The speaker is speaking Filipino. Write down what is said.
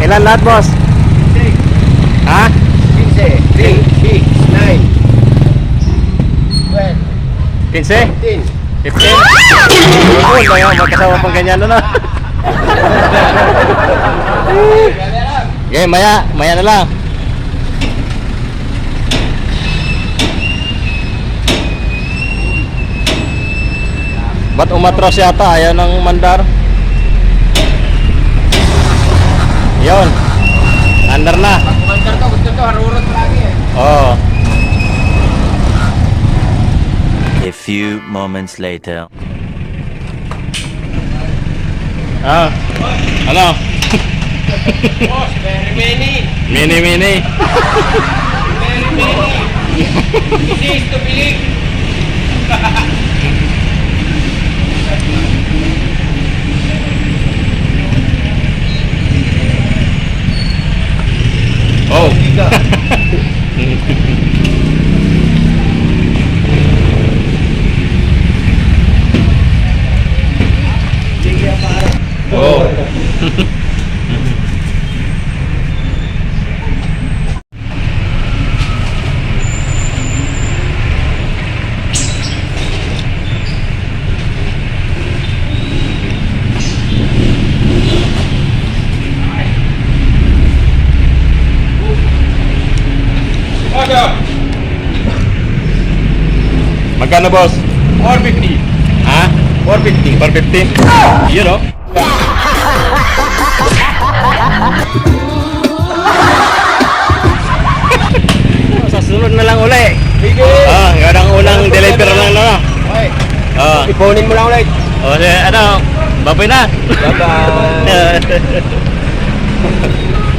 Ilan lahat, boss? Ha? 15, 3, 6, 9, 15? 12, 15. 15? Oo, kaya magkasama pang ganyan na na. Okay, maya, maya na lang. Ba't umatras yata? Ayaw ng mandar. Yon. Andar na. Pag kumandar ka, gusto to, harurot lagi eh. Oo. A few moments later. Ah. Ano? Boss, very many. Mini mini. Very many. Easy is to believe. Oh. Oh. Order. Magkano boss? 450. Ha? 450. 450? Yun oh. Sa sunod na lang uli. Sige. Ah, yun ang unang deliver lang na. Okay. Ah. Iponin mo lang ulit. O, si- ano, babay na. Bye-bye.